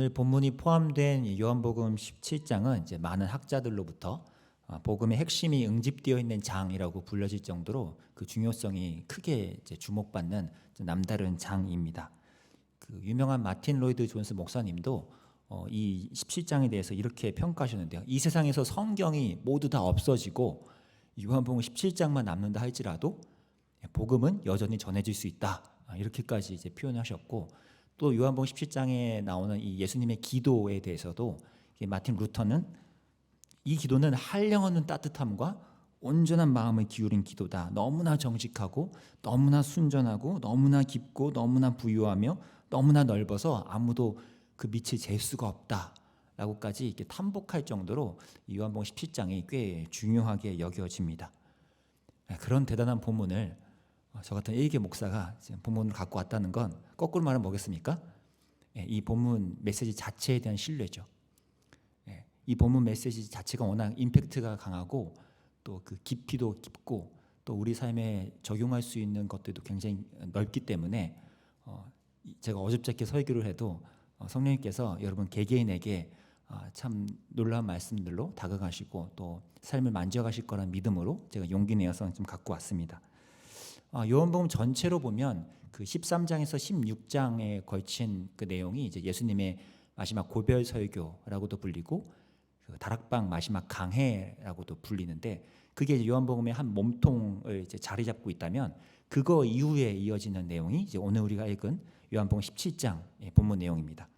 오늘 본문이 포함된 요한복음 17장은 이제 많은 학자들로부터 아, 복음의 핵심이 응집되어 있는 장이라고 불려질 정도로 그 중요성이 크게 주목받는 남다른 장입니다. 그 유명한 마틴 로이드 존스 목사님도 어, 이 17장에 대해서 이렇게 평가하셨는데요. 이 세상에서 성경이 모두 다 없어지고 요한복음 17장만 남는다 할지라도 복음은 여전히 전해질 수 있다. 아, 이렇게까지 이제 표현하셨고 또 요한복음 17장에 나오는 이 예수님의 기도에 대해서도 이 마틴 루터는 이 기도는 한량 없는 따뜻함과 온전한 마음을 기울인 기도다. 너무나 정직하고 너무나 순전하고 너무나 깊고 너무나 부유하며 너무나 넓어서 아무도 그 밑을 잴 수가 없다 라고까지 이렇게 탐복할 정도로 이 요한복음 17장이 꽤 중요하게 여겨집니다. 네, 그런 대단한 본문을 어, 저 같은 일개 목사가 지금 본문을 갖고 왔다는 건 거꾸로 말하면 뭐겠습니까? 예, 이 본문 메시지 자체에 대한 신뢰죠. 예, 이 본문 메시지 자체가 워낙 임팩트가 강하고 또 그 깊이도 깊고 또 우리 삶에 적용할 수 있는 것들도 굉장히 넓기 때문에 어, 이- 제가 어줍잖게 설교를 해도 어, 성령님께서 여러분 개개인에게 아, 참 놀라운 말씀들로 다가가시고 또 삶을 만져가실 거란 믿음으로 제가 용기 내어서 좀 갖고 왔습니다. 아, 요한복음 전체로 보면 그 13장에서 16장에 걸친 그 내용이 이제 예수님의 마지막 고별 설교라고도 불리고 그 다락방 마지막 강해라고도 불리는데 그게 이제 요한복음의 한 몸통을 이제 자리 잡고 있다면 그거 이후에 이어지는 내용이 이제 오늘 우리가 읽은 요한복음 17장의 본문 내용입니다.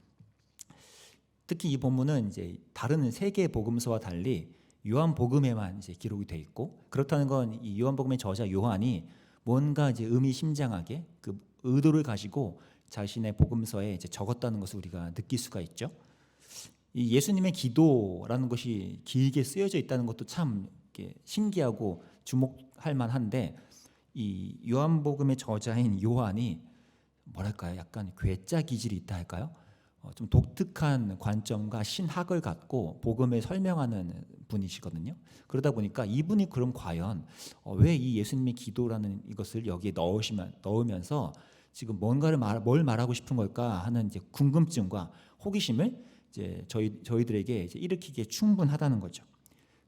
특히 이 본문은 이제 다른 세 개의 복음서와 달리 요한복음에만 이제 기록이 돼 있고 그렇다는 건 이 요한복음의 저자 요한이 뭔가 이제 의미심장하게 그 의도를 가지고 자신의 복음서에 이제 적었다는 것을 우리가 느낄 수가 있죠. 이 예수님의 기도라는 것이 길게 쓰여져 있다는 것도 참 신기하고 주목할 만한데 이 요한복음의 저자인 요한이 뭐랄까요? 약간 괴짜 기질이 있다 할까요? 어, 좀 독특한 관점과 신학을 갖고 복음을 설명하는 분이시거든요. 그러다 보니까 이분이 그럼 과연 어, 왜이 예수님의 기도라는 이것을 여기에 넣으시면 넣으면서 지금 뭔가를 말, 뭘 말하고 싶은 걸까 하는 이제 궁금증과 호기심을 이제 저희 저희들에게 이제 일으키기에 충분하다는 거죠.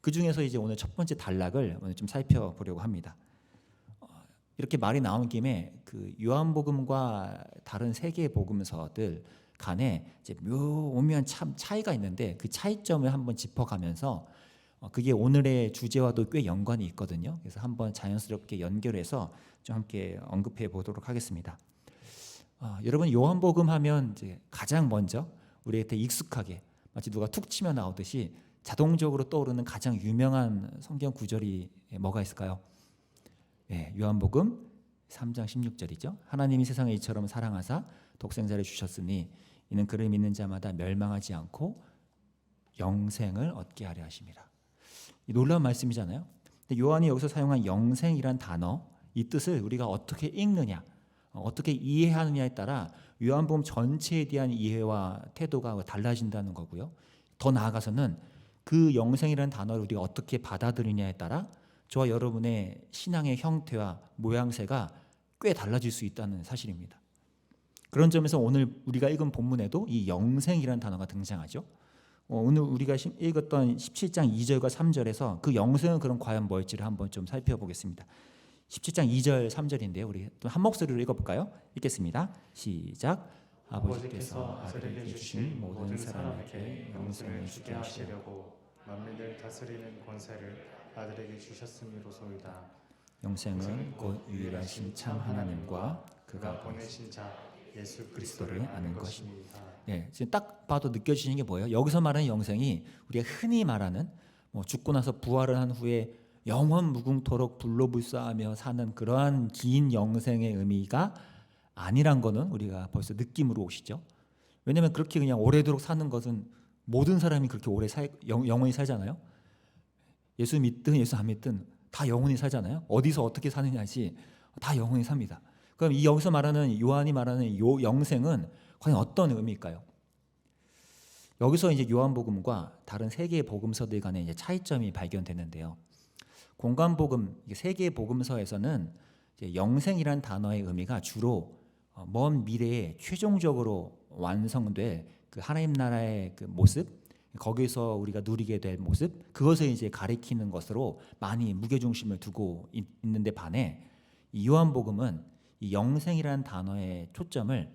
그 중에서 이제 오늘 첫 번째 단락을 오늘 좀 살펴보려고 합니다. 어, 이렇게 말이 나온 김에 그 요한복음과 다른 세 개의 복음서들 간에 이제 묘미한 참 차이가 있는데 그 차이점을 한번 짚어가면서 어, 그게 오늘의 주제와도 꽤 연관이 있거든요. 그래서 한번 자연스럽게 연결해서 좀 함께 언급해 보도록 하겠습니다. 아, 여러분 요한복음 하면 이제 가장 먼저 우리한테 익숙하게 마치 누가 툭 치면 나오듯이 자동적으로 떠오르는 가장 유명한 성경 구절이 뭐가 있을까요? 예, 요한복음 3장 16절이죠. 하나님이 세상을 이처럼 사랑하사 독생자를 주셨으니 이는 그를 믿는 자마다 멸망하지 않고 영생을 얻게 하려 하심이라. 이 놀라운 말씀이잖아요. 요한이 여기서 사용한 영생이란 단어 이 뜻을 우리가 어떻게 읽느냐, 어, 어떻게 이해하느냐에 따라 요한복음 전체에 대한 이해와 태도가 달라진다는 거고요. 더 나아가서는 그 영생이라는 단어를 우리가 어떻게 받아들이냐에 따라 저와 여러분의 신앙의 형태와 모양새가 꽤 달라질 수 있다는 사실입니다. 그런 점에서 오늘 우리가 읽은 본문에도 이 영생이라는 단어가 등장하죠. 어, 오늘 우리가 시- 읽었던 17장 2절과 3절에서 그 영생은 그럼 과연 뭘지를 한번 좀 살펴보겠습니다. 17장 2절 3절인데요. 우리 또 한 목소리로 읽어볼까요? 읽겠습니다. 시작. 아버지께서 아들에게 주신 모든 사람에게 영생을 주게 하시려 하시려고 만민을 다스리는 권세를 아들에게 주셨음이로소이다. 영생은 곧 유일하신 참 하나님과 그가 보내신 자 예수 그리스도를 아는 것입니다. 네, 지금 딱 봐도 느껴지는 게 뭐예요? 여기서 말하는 영생이 우리가 흔히 말하는 뭐 죽고 나서 부활을 한 후에 영원 무궁토록 불로불사하며 사는 그러한 긴 영생의 의미가 아니란 거는 우리가 벌써 느낌으로 오시죠. 왜냐하면 그렇게 그냥 오래도록 사는 것은 모든 사람이 그렇게 오래 살, 영, 영원히 살잖아요. 예수 믿든 예수 안 믿든 다 영원히 살잖아요. 어디서 어떻게 사느냐지 다 영원히 삽니다. 그럼 이 여기서 말하는 요한이 말하는 요 영생은 과연 어떤 의미일까요? 여기서 이제 요한복음과 다른 세 개의 복음서들 간의 이제 차이점이 발견되는데요. 공간복음 세 개의 복음서에서는 영생이란 단어의 의미가 주로 어, 먼 미래에 최종적으로 완성될 그 하나님 나라의 그 모습 거기서 우리가 누리게 될 모습 그것을 이제 가리키는 것으로 많이 무게 중심을 두고 있, 있는데 반해 이 요한복음은 이 영생이라는 단어의 초점을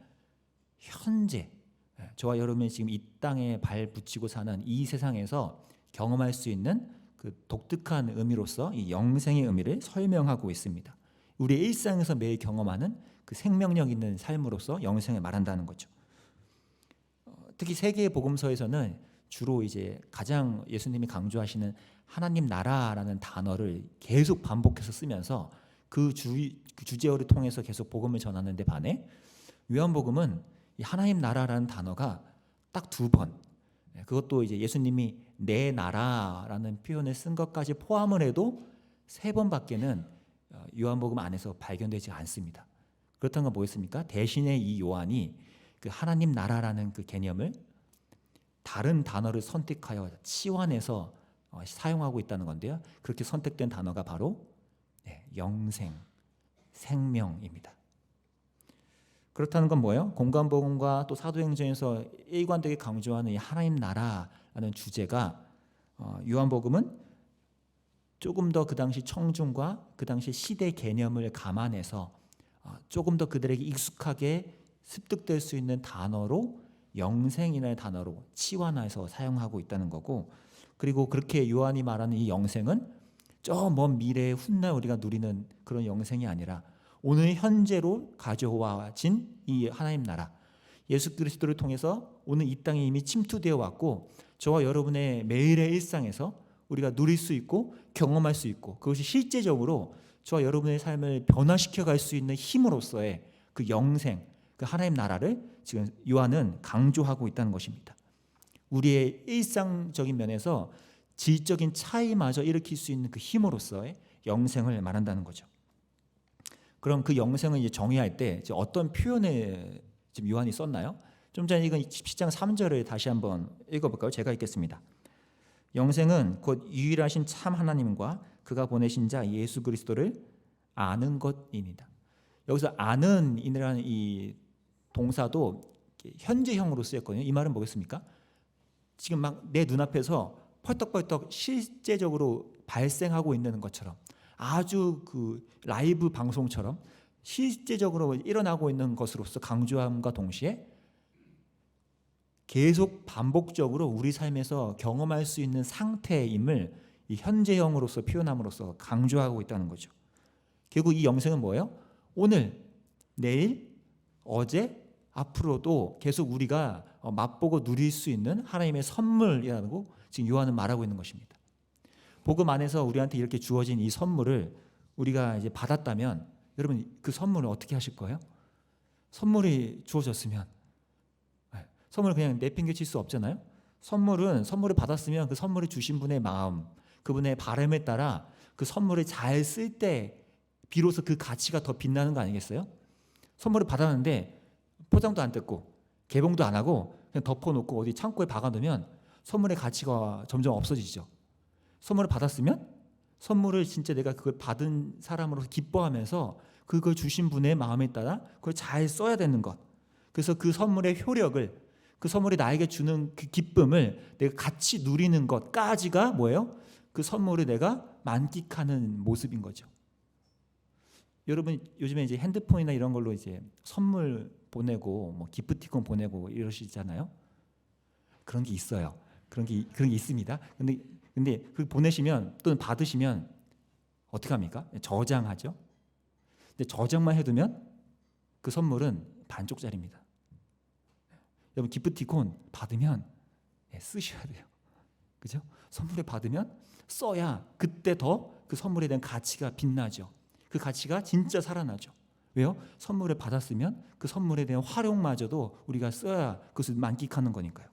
현재 예, 저와 여러분이 지금 이 땅에 발 붙이고 사는 이 세상에서 경험할 수 있는 그 독특한 의미로서 이 영생의 의미를 설명하고 있습니다. 우리의 일상에서 매일 경험하는 그 생명력 있는 삶으로서 영생을 말한다는 거죠. 어, 특히 세계의 복음서에서는 주로 이제 가장 예수님이 강조하시는 하나님 나라라는 단어를 계속 반복해서 쓰면서 그, 주, 그 주제어를 통해서 계속 복음을 전하는데 반해 요한복음은 이 하나님 나라라는 단어가 딱 두 번. 예, 그것도 이제 예수님이 내 나라라는 표현을 쓴 것까지 포함을 해도 세 번밖에는 어, 요한복음 안에서 발견되지 않습니다. 그렇다는 건 뭐겠습니까? 대신에 이 요한이 그 하나님 나라라는 그 개념을 다른 단어를 선택하여 치환해서 어, 사용하고 있다는 건데요. 그렇게 선택된 단어가 바로 네, 영생, 생명입니다. 그렇다는 건 뭐예요? 공간복음과 또 사도행전에서 일관되게 강조하는 이 하나님 나라라는 주제가 어, 요한복음은 조금 더 그 당시 청중과 그 당시 시대 개념을 감안해서 어, 조금 더 그들에게 익숙하게 습득될 수 있는 단어로 영생이라는 단어로 치환해서 사용하고 있다는 거고 그리고 그렇게 요한이 말하는 이 영생은 저 먼 미래에 훗날 우리가 누리는 그런 영생이 아니라 오늘 현재로 가져와진 이 하나님 나라 예수 그리스도를 통해서 오늘 이 땅에 이미 침투되어 왔고 저와 여러분의 매일의 일상에서 우리가 누릴 수 있고 경험할 수 있고 그것이 실제적으로 저와 여러분의 삶을 변화시켜 갈 수 있는 힘으로서의 그 영생 그 하나님 나라를 지금 요한은 강조하고 있다는 것입니다. 우리의 일상적인 면에서 질적인 차이마저 일으킬 수 있는 그 힘으로서의 영생을 말한다는 거죠. 그럼 그 영생을 이제 정의할 때 어떤 표현을 지금 요한이 썼나요? 좀 전에 이건 10장 3절을 다시 한번 읽어볼까요? 제가 읽겠습니다. 영생은 곧 유일하신 참 하나님과 그가 보내신 자 예수 그리스도를 아는 것입니다. 여기서 아는 이라는 이 동사도 현재형으로 쓰였거든요. 이 말은 뭐겠습니까? 지금 막 내 눈앞에서 펄떡펄떡 실제적으로 발생하고 있는 것처럼 아주 그 라이브 방송처럼 실제적으로 일어나고 있는 것으로서 강조함과 동시에 계속 반복적으로 우리 삶에서 경험할 수 있는 상태임을 이 현재형으로서 표현함으로써 강조하고 있다는 거죠. 결국 이 영생은 뭐예요? 오늘, 내일, 어제, 앞으로도 계속 우리가 어, 맛보고 누릴 수 있는 하나님의 선물이라는 거 지금 요한은 말하고 있는 것입니다. 복음 안에서 우리한테 이렇게 주어진 이 선물을 우리가 이제 받았다면 여러분 그 선물을 어떻게 하실 거예요? 선물이 주어졌으면 네, 선물을 그냥 내팽개칠 수 없잖아요. 선물은 선물을 받았으면 그 선물을 주신 분의 마음, 그분의 바람에 따라 그 선물을 잘 쓸 때 비로소 그 가치가 더 빛나는 거 아니겠어요? 선물을 받았는데 포장도 안 뜯고 개봉도 안 하고 그냥 덮어놓고 어디 창고에 박아두면 선물의 가치가 점점 없어지죠. 선물을 받았으면 선물을 진짜 내가 그걸 받은 사람으로서 기뻐하면서 그걸 주신 분의 마음에 따라 그걸 잘 써야 되는 것. 그래서 그 선물의 효력을 그 선물이 나에게 주는 그 기쁨을 내가 같이 누리는 것까지가 뭐예요? 그 선물을 내가 만끽하는 모습인 거죠. 여러분 요즘에 이제 핸드폰이나 이런 걸로 이제 선물 보내고 뭐 기프티콘 보내고 이러시잖아요. 그런 게 있어요. 그런 게 그런 게 있습니다. 근데 근데 그 보내시면 또는 받으시면 어떻게 합니까? 저장하죠. 근데 저장만 해두면 그 선물은 반쪽짜리입니다. 여러분 기프티콘 받으면 예, 쓰셔야 돼요. 그죠? 선물을 받으면 써야 그때 더 그 선물에 대한 가치가 빛나죠. 그 가치가 진짜 살아나죠. 왜요? 선물을 받았으면 그 선물에 대한 활용마저도 우리가 써야 그것을 만끽하는 거니까요.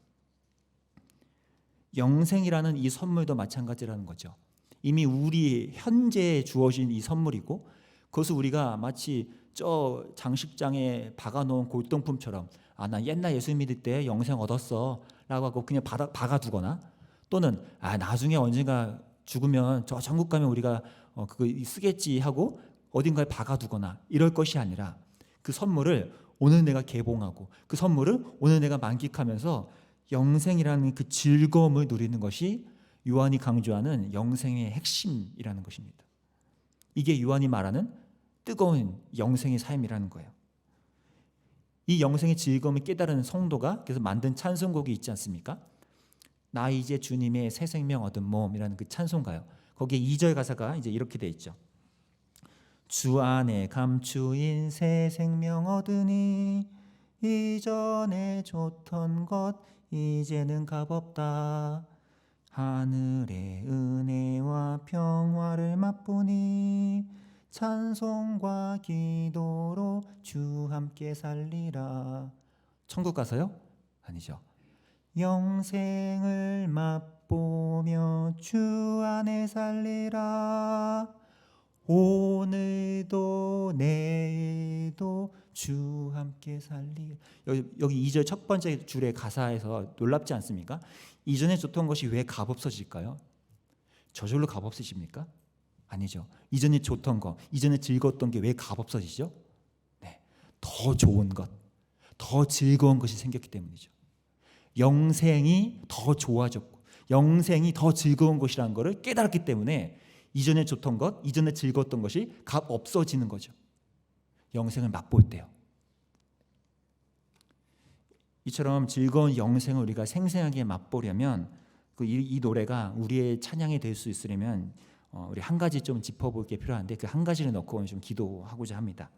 영생이라는 이 선물도 마찬가지라는 거죠. 이미 우리 현재에 주어진 이 선물이고 그것을 우리가 마치 저 장식장에 박아놓은 골동품처럼 아 나 옛날 예수 믿을 때 영생 얻었어 라고 하고 그냥 박아, 박아두거나 또는 아 나중에 언젠가 죽으면 저 천국 가면 우리가 어, 그거 쓰겠지 하고 어딘가에 박아두거나 이럴 것이 아니라 그 선물을 오늘 내가 개봉하고 그 선물을 오늘 내가 만끽하면서 영생이라는 그 즐거움을 누리는 것이 요한이 강조하는 영생의 핵심이라는 것입니다. 이게 요한이 말하는 뜨거운 영생의 삶이라는 거예요. 이 영생의 즐거움을 깨달은 성도가 그래서 만든 찬송곡이 있지 않습니까? 나 이제 주님의 새 생명 얻은 몸이라는 그 찬송가요. 거기에 2절 가사가 이제 이렇게 돼 있죠. 주 안에 감추인 새 생명 얻으니 이전에 좋던 것 이제는 값없다. 하늘의 은혜와 평화를 맛보니 찬송과 기도로 주 함께 살리라. 천국 가서요? 아니죠. 영생을 맛보며 주 안에 살리라. 오늘도 내일도 주 함께 살리. 여기 여기 2절 첫 번째 줄의 가사에서 놀랍지 않습니까? 이전에 좋던 것이 왜 값없어질까요? 저절로 값없으십니까? 아니죠. 이전에 좋던 거, 이전에 즐거웠던 게 왜 값없어지죠? 네. 더 좋은 것, 더 즐거운 것이 생겼기 때문이죠. 영생이 더 좋아졌고 영생이 더 즐거운 것이라는 것을 깨달았기 때문에 이전에 좋던 것, 이전에 즐거웠던 것이 값 없어지는 거죠. 영생을 맛볼 때요. 이처럼 즐거운 영생을 우리가 생생하게 맛보려면 그 이, 이 노래가 우리의 찬양이 될 수 있으려면 어, 우리 한 가지 좀 짚어볼 게 필요한데 그 한 가지를 넣고 좀 기도하고자 합니다.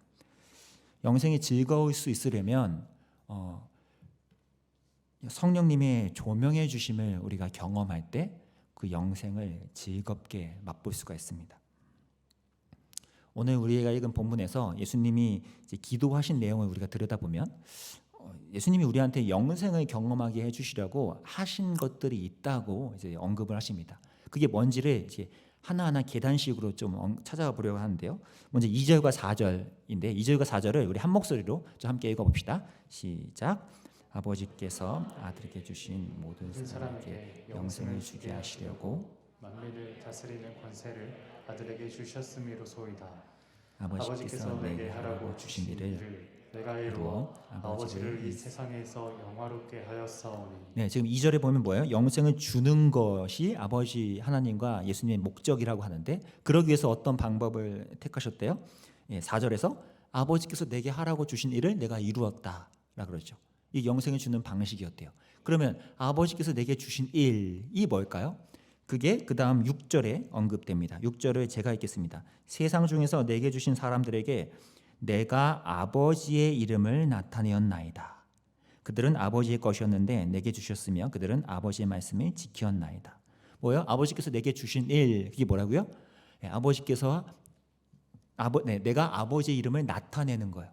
영생이 즐거울 수 있으려면 어, 성령님의 조명해 주심을 우리가 경험할 때 그 영생을 즐겁게 맛볼 수가 있습니다. 오늘 우리가 읽은 본문에서 예수님이 기도하신 내용을 우리가 들여다보면 어, 예수님이 우리한테 영생을 경험하게 해주시려고 하신 것들이 있다고 이제 언급을 하십니다. 그게 뭔지를 이제 하나하나 계단식으로 좀 엉- 찾아가 보려고 하는데요. 먼저 2절과 4절인데 2절과 4절을 우리 한 목소리로 좀 함께 읽어 봅시다. 시작. 아버지께서 아들에게 주신 모든 사람에게 영생을 주게 하시려고 만민을 다스리는 권세를 아들에게 주셨음이로소이다. 아버지께서 내게 하라고 주신 일을 내가 이루어 아버지를 이이 세상에서 영화롭게 하였사오니 네, 지금 2절에 보면 뭐예요? 영생을 주는 것이 아버지 하나님과 예수님의 목적이라고 하는데 그러기 위해서 어떤 방법을 택하셨대요? 예, 4절에서 아버지께서 내게 하라고 주신 일을 내가 이루었다라 그러죠. 이 영생을 주는 방식이었대요. 그러면 아버지께서 내게 주신 일이 뭘까요? 그게 그 다음 6절에 언급됩니다. 6절을 제가 읽겠습니다. 세상 중에서 내게 주신 사람들에게 내가 아버지의 이름을 나타내었나이다. 그들은 아버지의 것이었는데 내게 주셨으며 그들은 아버지의 말씀을 지켰나이다. 뭐요? 아버지께서 내게 주신 일 그게 뭐라고요? 예, 아버지께서 아버 네, 내가 아버지의 이름을 나타내는 거예요.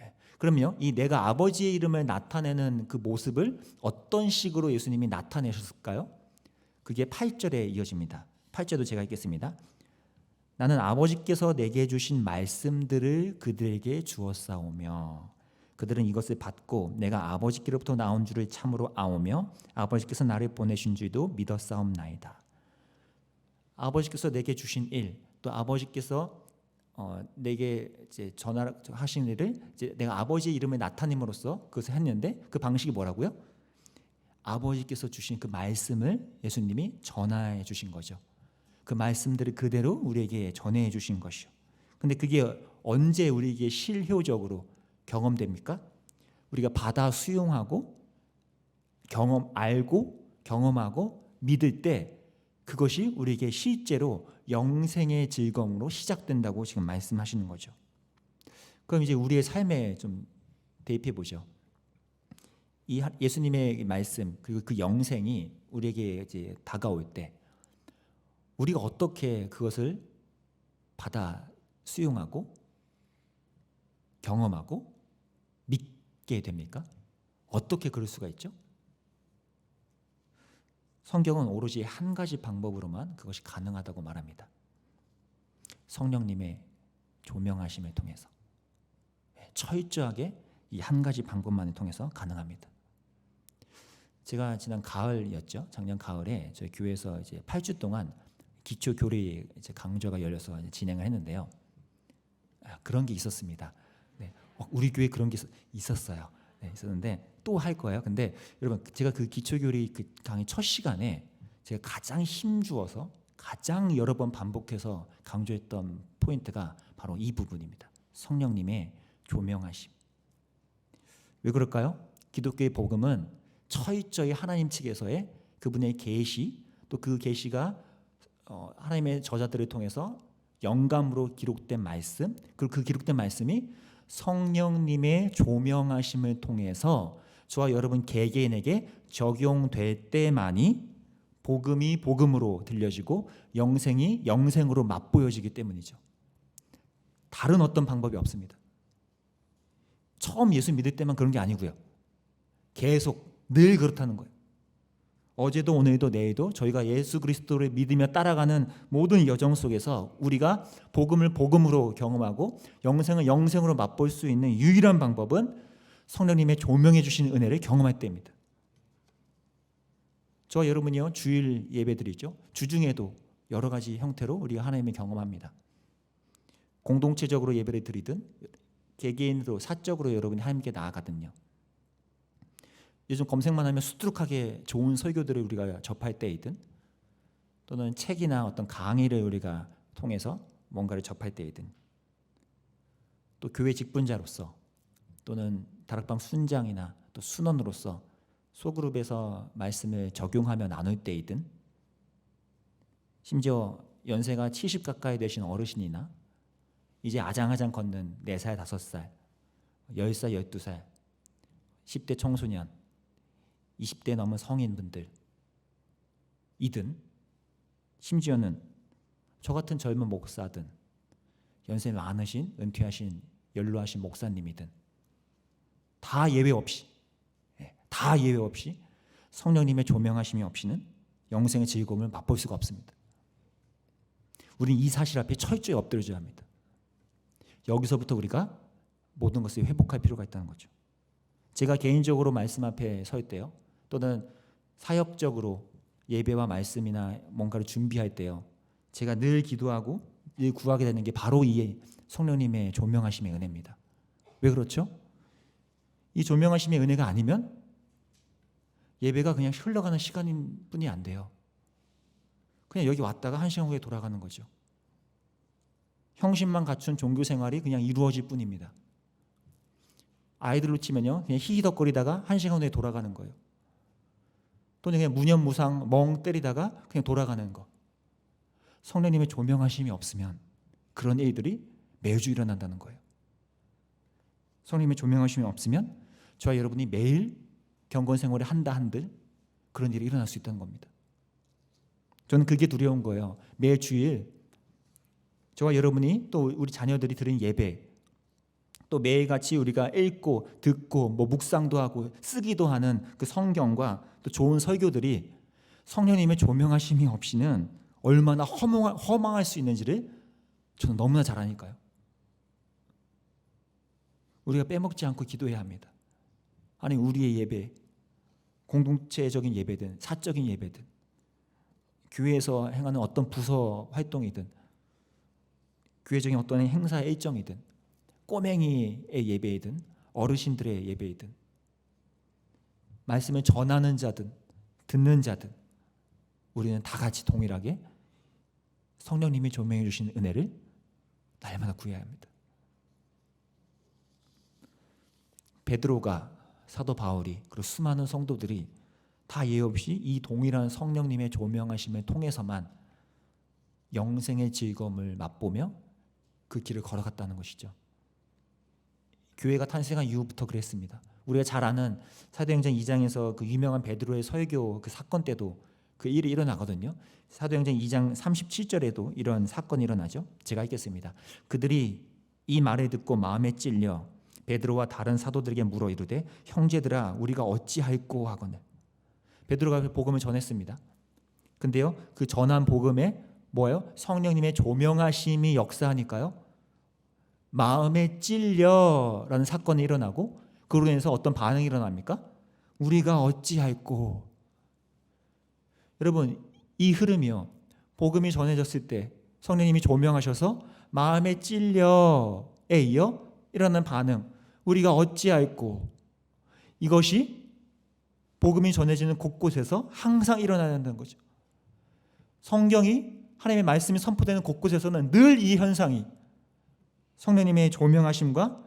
예, 그럼요, 이 내가 아버지의 이름을 나타내는 그 모습을 어떤 식으로 예수님이 나타내셨을까요? 그게 8절에 이어집니다. 8절도 제가 읽겠습니다. 나는 아버지께서 내게 주신 말씀들을 그들에게 주었사오며 그들은 이것을 받고 내가 아버지께로부터 나온 줄을 참으로 아오며 아버지께서 나를 보내신 줄도 믿었사옵나이다. 아버지께서 내게 주신 일, 또 아버지께서 어, 내게 이제 전하신 일을 이제 내가 아버지의 이름을 나타냄으로써 그것을 했는데 그 방식이 뭐라고요? 아버지께서 주신 그 말씀을 예수님이 전하해 주신 거죠. 그 말씀들을 그대로 우리에게 전해 주신 것이요. 근데 그게 언제 우리에게 실효적으로 경험됩니까? 우리가 받아 수용하고 경험 알고 경험하고 믿을 때 그것이 우리에게 실제로 영생의 즐거움으로 시작된다고 지금 말씀하시는 거죠. 그럼 이제 우리의 삶에 좀 대입해 보죠. 이 하- 예수님의 말씀 그리고 그 영생이 우리에게 이제 다가올 때 우리가 어떻게 그것을 받아 수용하고 경험하고 믿게 됩니까? 어떻게 그럴 수가 있죠? 성경은 오로지 한 가지 방법으로만 그것이 가능하다고 말합니다. 성령님의 조명하심을 통해서 예, 철저하게 이 한 가지 방법만을 통해서 가능합니다. 제가 지난 가을이었죠. 작년 가을에 저희 교회에서 이제 8주 동안 기초 교리 이제 강좌가 열려서 이제 진행을 했는데요. 아, 그런 게 있었습니다. 네, 어, 우리 교회 그런 게 있- 있었 어요. 네, 있었는데 또 할 거예요. 근데 여러분 제가 그 기초 교리 그 강의 첫 시간에 제가 가장 힘주어서 가장 여러 번 반복해서 강조했던 포인트가 바로 이 부분입니다. 성령님의 조명하심. 왜 그럴까요? 기독교의 복음은 처이처이 하나님 측에서의 그분의 계시 또 그 계시가 어, 하나님의 저자들을 통해서 영감으로 기록된 말씀 그리고 그 기록된 말씀이 성령님의 조명하심을 통해서 저와 여러분 개개인에게 적용될 때만이 복음이 복음으로 들려지고 영생이 영생으로 맛보여지기 때문이죠. 다른 어떤 방법이 없습니다. 처음 예수 믿을 때만 그런 게 아니고요. 계속 늘 그렇다는 거예요. 어제도 오늘도 내일도 저희가 예수 그리스도를 믿으며 따라가는 모든 여정 속에서 우리가 복음을 복음으로 경험하고 영생을 영생으로 맛볼 수 있는 유일한 방법은 성령님의 조명해 주신 은혜를 경험할 때입니다. 저와 여러분이요 주일 예배드리죠. 주중에도 여러 가지 형태로 우리가 하나님을 경험합니다. 공동체적으로 예배를 드리든 개개인으로 사적으로 여러분이 하나님께 나아가든요. 요즘 검색만 하면 수두룩하게 좋은 설교들을 우리가 접할 때이든 또는 책이나 어떤 강의를 우리가 통해서 뭔가를 접할 때이든 또 교회 직분자로서 또는 다락방 순장이나 또 순원으로서 소그룹에서 말씀을 적용하며 나눌 때이든 심지어 연세가 70 가까이 되신 어르신이나 이제 아장아장 걷는 4살, 5살, 10살, 12살, 10대 청소년, 20대 넘은 성인분들 이든 심지어는 저 같은 젊은 목사든 연세 많으신 은퇴하신 연로하신 목사님이든 다 예외 없이 예, 다 예외 없이 성령님의 조명하심이 없이는 영생의 즐거움을 맛볼 수가 없습니다. 우리는 이 사실 앞에 철저히 엎드려져야 합니다. 여기서부터 우리가 모든 것을 회복할 필요가 있다는 거죠. 제가 개인적으로 말씀 앞에 설 때요. 또는 사역적으로 예배와 말씀이나 뭔가를 준비할 때요. 제가 늘 기도하고 늘 구하게 되는 게 바로 이 성령님의 조명하심의 은혜입니다. 왜 그렇죠? 이 조명하심의 은혜가 아니면 예배가 그냥 흘러가는 시간인 뿐이 안 돼요. 그냥 여기 왔다가 한 시간 후에 돌아가는 거죠. 형식만 갖춘 종교 생활이 그냥 이루어질 뿐입니다. 아이들로 치면요, 그냥 히히덕거리다가 한 시간 후에 돌아가는 거예요. 또는 그냥 무념무상 멍 때리다가 그냥 돌아가는 거. 성령님의 조명하심이 없으면 그런 일들이 매주 일어난다는 거예요. 성령님의 조명하심이 없으면 저와 여러분이 매일 경건 생활을 한다 한들 그런 일이 일어날 수 있다는 겁니다. 저는 그게 두려운 거예요. 매 주일 저와 여러분이 또 우리 자녀들이 드린 예배 또 매일같이 우리가 읽고 듣고 뭐 묵상도 하고 쓰기도 하는 그 성경과 또 좋은 설교들이 성령님의 조명하심이 없이는 얼마나 허망할, 허망할 수 있는지를 저는 너무나 잘 아니까요. 우리가 빼먹지 않고 기도해야 합니다. 아니 우리의 예배, 공동체적인 예배든 사적인 예배든 교회에서 행하는 어떤 부서 활동이든 교회적인 어떤 행사 일정이든 꼬맹이의 예배이든 어르신들의 예배이든 말씀을 전하는 자든 듣는 자든 우리는 다 같이 동일하게 성령님이 조명해 주신 은혜를 날마다 구해야 합니다. 베드로가 사도 바울이 그리고 수많은 성도들이 다 예의 없이 이 동일한 성령님의 조명하심을 통해서만 영생의 즐거움을 맛보며 그 길을 걸어갔다는 것이죠. 교회가 탄생한 이후부터 그랬습니다. 우리가 잘 아는 사도행전 2장에서 그 유명한 베드로의 설교 그 사건 때도 그 일이 일어나거든요. 사도행전 2장 37절에도 이런 사건이 일어나죠. 제가 읽겠습니다. 그들이 이 말을 듣고 마음에 찔려 베드로와 다른 사도들에게 물어 이르되 형제들아 우리가 어찌할꼬 하거늘 베드로가 그 복음을 전했습니다. 근데요 그 전한 복음에 뭐예요? 성령님의 조명하심이 역사하니까요 마음에 찔려라는 사건이 일어나고 그로 인해서 어떤 반응이 일어납니까? 우리가 어찌할꼬? 여러분 이 흐름이요. 복음이 전해졌을 때 성령님이 조명하셔서 마음에 찔려에 이어 일어나는 반응. 우리가 어찌할꼬? 이것이 복음이 전해지는 곳곳에서 항상 일어나야 한다는 거죠. 성경이 하나님의 말씀이 선포되는 곳곳에서는 늘 이 현상이 성령님의 조명하심과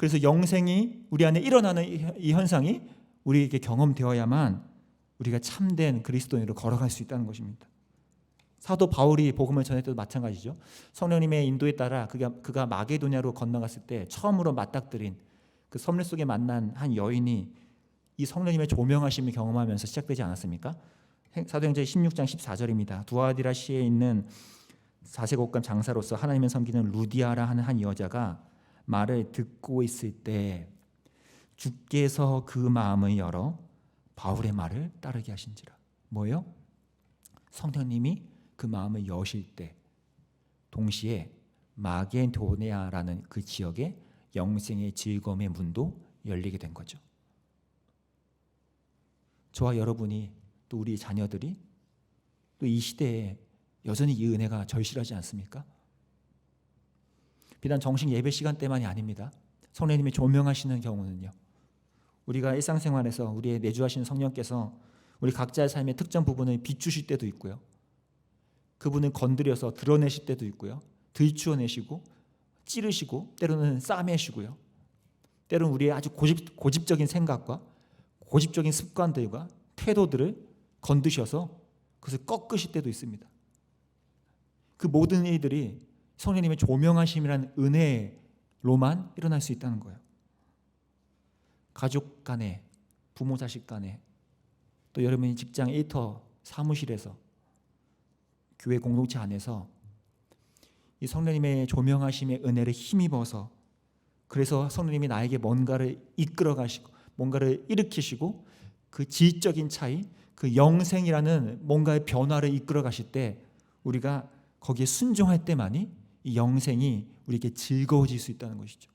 그래서 영생이 우리 안에 일어나는 이- 이 현상이 우리에게 경험되어야만 우리가 참된 그리스도인으로 걸어갈 수 있다는 것입니다. 사도 바울이 복음을 때도 마찬가지죠. 성령님의 인도에 따라 그가 그가 마게도냐로 건너갔을 때 처음으로 맞닥뜨린 그 섬들 속에 만난 한 여인이 이 성령님의 조명하심을 경험하면서 시작되지 않았습니까? 행- 사도행전 16장 14절입니다. 두아디라시에 있는 사세곡감 장사로서 하나님을 섬기는 루디아라 하는 한 여자가 말을 듣고 있을 때 주께서 그 마음을 열어 바울의 말을 따르게 하신지라. 뭐요? 성령님이 그 마음을 여실 때 동시에 마게도네아라는 그 지역에 영생의 즐거움의 문도 열리게 된 거죠. 저와 여러분이 또 우리 자녀들이 또 이 시대에 여전히 이 은혜가 절실하지 않습니까? 비단 정식 예배 시간 때만이 아닙니다. 성령님이 조명하시는 경우는요. 우리가 일상생활에서 우리의 내주하시는 성령께서 우리 각자의 삶의 특정 부분을 비추실 때도 있고요. 그분을 건드려서 드러내실 때도 있고요. 들추어내시고 찌르시고 때로는 싸매시고요. 때로는 우리의 아주 고집, 고집적인 생각과 고집적인 습관들과 태도들을 건드셔서 그것을 꺾으실 때도 있습니다. 그 모든 일들이 성령님의 조명하심이라는 은혜로만 일어날 수 있다는 거예요. 가족 간에, 부모 자식 간에, 또 여러분이 직장 일터 사무실에서 교회 공동체 안에서 이 성령님의 조명하심의 은혜를 힘입어서 그래서 성령님이 나에게 뭔가를 이끌어 가시고 뭔가를 일으키시고 그 질적인 차이, 그 영생이라는 뭔가의 변화를 이끌어 가실 때 우리가 거기에 순종할 때만이 이 영생이 우리에게 즐거워질 수 있다는 것이죠.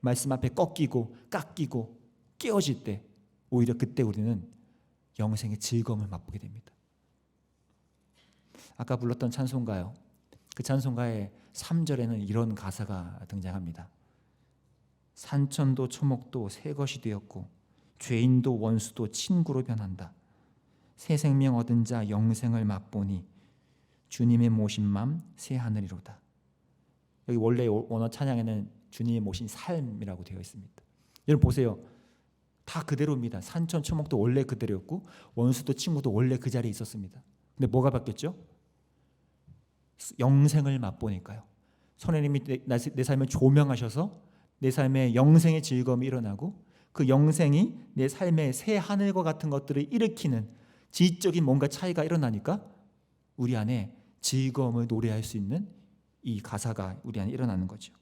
말씀 앞에 꺾이고 깎이고 깨어질 때 오히려 그때 우리는 영생의 즐거움을 맛보게 됩니다. 아까 불렀던 찬송가요. 그 찬송가의 3절에는 이런 가사가 등장합니다. 산천도 초목도 새 것이 되었고 죄인도 원수도 친구로 변한다. 새 생명 얻은 자 영생을 맛보니 주님의 모신 맘 새 하늘이로다. 여기 원래 원어 찬양에는 주님이 모신 삶이라고 되어 있습니다. 여러분 보세요. 다 그대로입니다. 산천 초목도 원래 그대로였고 원수도 친구도 원래 그 자리에 있었습니다. 근데 뭐가 바뀌었죠? 영생을 맛보니까요. 선생님이 내, 나- 내 삶을 조명하셔서 내 삶에 영생의 즐거움이 일어나고 그 영생이 내 삶의 새 하늘과 같은 것들을 일으키는 지적인 뭔가 차이가 일어나니까 우리 안에 즐거움을 노래할 수 있는 이 가사가 우리 안에 일어나는 거죠.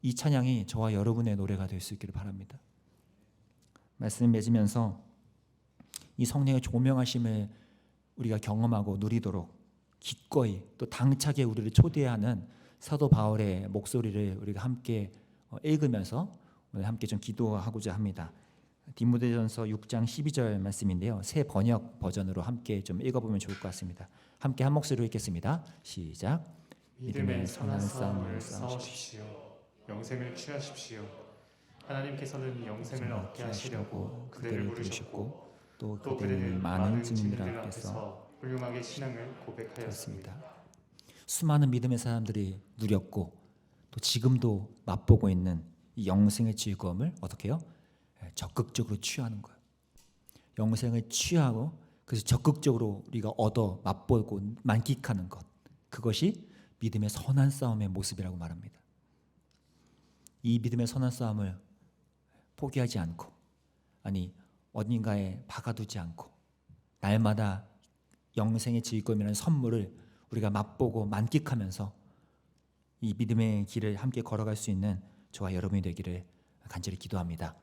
이 찬양이 저와 여러분의 노래가 될 수 있기를 바랍니다. 말씀 맺으면서 이 성령의 조명하심을 우리가 경험하고 누리도록 기꺼이 또 당차게 우리를 초대하는 사도 바울의 목소리를 우리가 함께 어, 읽으면서 오늘 함께 좀 기도하고자 합니다. 디모데전서 6장 12절 말씀인데요. 새 번역 버전으로 함께 좀 읽어보면 좋을 것 같습니다. 함께 한 목소리로 읽겠습니다. 시작. 믿음의 선한 싸움을 싸우십시오. 영생을 취하십시오. 하나님께서는 영생을 얻게 하시려고 그대를 부르셨고 또또 그대는 많은 증인들 앞에서 훌륭하게 신앙을 고백하였습니다. 수많은 믿음의 사람들이 누렸고 또 지금도 맛보고 있는 이 영생의 즐거움을 어떻게 해요? 예, 적극적으로 취하는 거예요. 영생을 취하고 그래서 적극적으로 우리가 얻어 맛보고 만끽하는 것 그것이 믿음의 선한 싸움의 모습이라고 말합니다. 이 믿음의 선한 싸움을 포기하지 않고 아니 어딘가에 박아두지 않고 날마다 영생의 즐거움이라는 선물을 우리가 맛보고 만끽하면서 이 믿음의 길을 함께 걸어갈 수 있는 저와 여러분이 되기를 간절히 기도합니다.